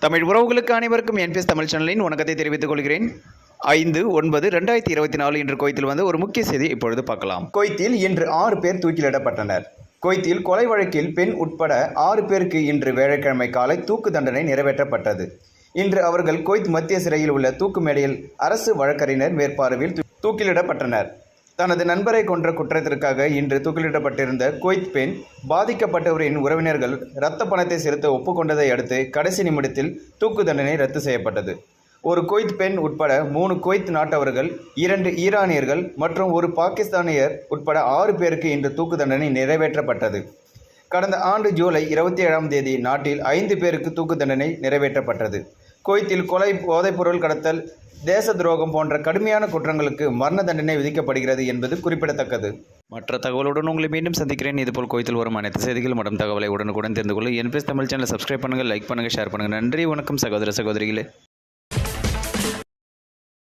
தமிழ் உறவுகளுக்கு அனைவருக்கும் என்பிஎஸ் தமிழ் சேனலின் வணக்கத்தை தெரிவித்துக் கொள்கிறேன். ஐந்து ஒன்பது ரெண்டாயிரத்தி இருபத்தி நாலு இன்று கோயத்தில் வந்து ஒரு முக்கிய செய்தி இப்பொழுது பார்க்கலாம். கோயத்தில் இன்று ஆறு பேர் தூக்கிலிடப்பட்டனர். கோயத்தில் கொலை வழக்கில் பெண் உட்பட ஆறு பேருக்கு இன்று வியாழக்கிழமை காலை தூக்கு தண்டனை நிறைவேற்றப்பட்டது. இன்று அவர்கள் குவைத் மத்திய சிறையில் உள்ள தூக்கு மேடையில் அரசு வழக்கறிஞர் மேற்பார்வையில் தூ- தூக்கிலிடப்பட்டனர். தனது நண்பரை கொன்ற குற்றத்திற்காக இன்று தூக்கிலிடப்பட்டிருந்த குவைத் பெண் பாதிக்கப்பட்டவரின் உறவினர்கள் இரத்த பணத்தை செலுத்த ஒப்புக்கொண்டதை அடுத்து கடைசி நிமிடத்தில் தூக்கு தண்டனை ரத்து செய்யப்பட்டது. ஒரு குவைத் பெண் உட்பட மூணு குவைத் நாட்டவர்கள் இரண்டு ஈரானியர்கள் மற்றும் ஒரு பாகிஸ்தானியர் உட்பட ஆறு பேருக்கு இன்று தூக்கு தண்டனை நிறைவேற்றப்பட்டது. கடந்த ஆண்டு ஜூலை இருபத்தி ஏழாம் தேதி நாட்டில் ஐந்து பேருக்கு தூக்கு தண்டனை நிறைவேற்றப்பட்டது. குவைத்தில் கொலை போதைப்பொருள் கடத்தல் தேச துரோகம் போன்ற கடுமையான குற்றங்களுக்கு மரண தண்டனை விதிக்கப்படுகிறது என்பது குறிப்பிடத்தக்கது. மற்ற தகவலுடன் உங்களை மீண்டும் சந்திக்கிறேன். இதுபோல் கோயத்தில் வரும் அனைத்து செய்திகள் மற்றும் தகவலை உடனுக்குடன் தெரிந்து கொள்ள. என்பிஎஸ் தமிழ் சேனலை சப்ஸ்கிரைப் பண்ணுங்கள் லைக் பண்ணுங்கள் ஷேர் பண்ணுங்கள் நன்றி வணக்கம் சகோதர சகோதரிகளே.